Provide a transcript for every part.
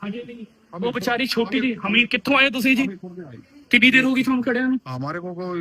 ਹਜੇ ਨਹੀਂ ਉਹ ਵਿਚਾਰੀ ਛੋਟੀ ਜੀ ਹਮੀਰ ਕਿੱਥੋਂ ਆਏ ਤੁਸੀਂ ਜੀ ਕਿੰਨੀ ਦੇਰ ਹੋ ਗਈ ਤੁਹਾਨੂੰ ਖੜਿਆਂ ਨੂੰ हमारे को कोई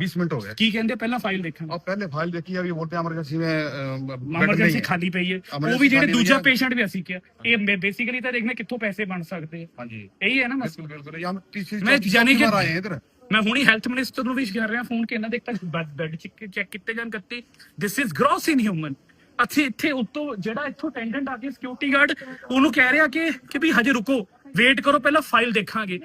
बीस मिनट हो गए ਕੀ ਕਹਿੰਦੇ ਪਹਿਲਾਂ ਫਾਈਲ ਦੇਖਣ अब पहले फाइल देखी अभी बोलते हैं इमरजेंसी में अ, बेड नहीं ਐਮਰਜੈਂਸੀ है ਖਾਲੀ ਪਈ ਹੈ ਉਹ Emergency ਵੀ ਜਿਹੜੇ ਖਾਲੀ ਹੋਈ ਦੂਜਾ ਹੈ। ਪੇਸ਼ੈਂਟ ਵੀ ਅਸੀਂ ਕਿਹਾ ਇਹ ਬੇਸਿਕਲੀ ਤਾਂ ਦੇਖਣਾ ਕਿੱਥੋਂ ਪੈਸੇ ਬਣ ਸਕਦੇ ਆ हाँ जी ਇਹੀ ਹੈ ਨਾ ਮਸਲਾ बिल्कुल बिल्कुल ये हम तीसरी मैं चौथी यानी कि- बार आए हैं इधर ਮੈਂ ਹੁਣੀ ਹੈਲਥ ਮਿਨਿਸਟਰ ਨੂੰ ਵੀ ਕਰ ਰਿਹਾ ਫੋਨ ਕਿ ਇਹਨਾਂ ਦੇ ਤੱਕ ਬੈੱਡ ਚੈੱਕ ਕੀਤੇ ਜਾਣ ਕੱਤੇ ਦਿਸ ਇਜ਼ ਗ੍ਰੋਸ ਇਨਹਿਊਮਨ ਅਸੀਂ ਇੱਥੇ ਉੱਤੋਂ ਜਿਹੜਾ ਇੱਥੋਂ ਅਟੈਂਡੈਂਟ ਆ ਕੇ ਸਿਕਿਉਰਿਟੀ ਗਾਰਡ ਉਹਨੂੰ ਕਹਿ ਰਿਹਾ ਕਿ ਕਿ ਵੀ ਹਜੇ ਰੁਕੋ ਵੇਟ ਕਰੋ, ਪਹਿਲਾਂ ਫਾਈਲ ਦੇਖਾਂਗੇ।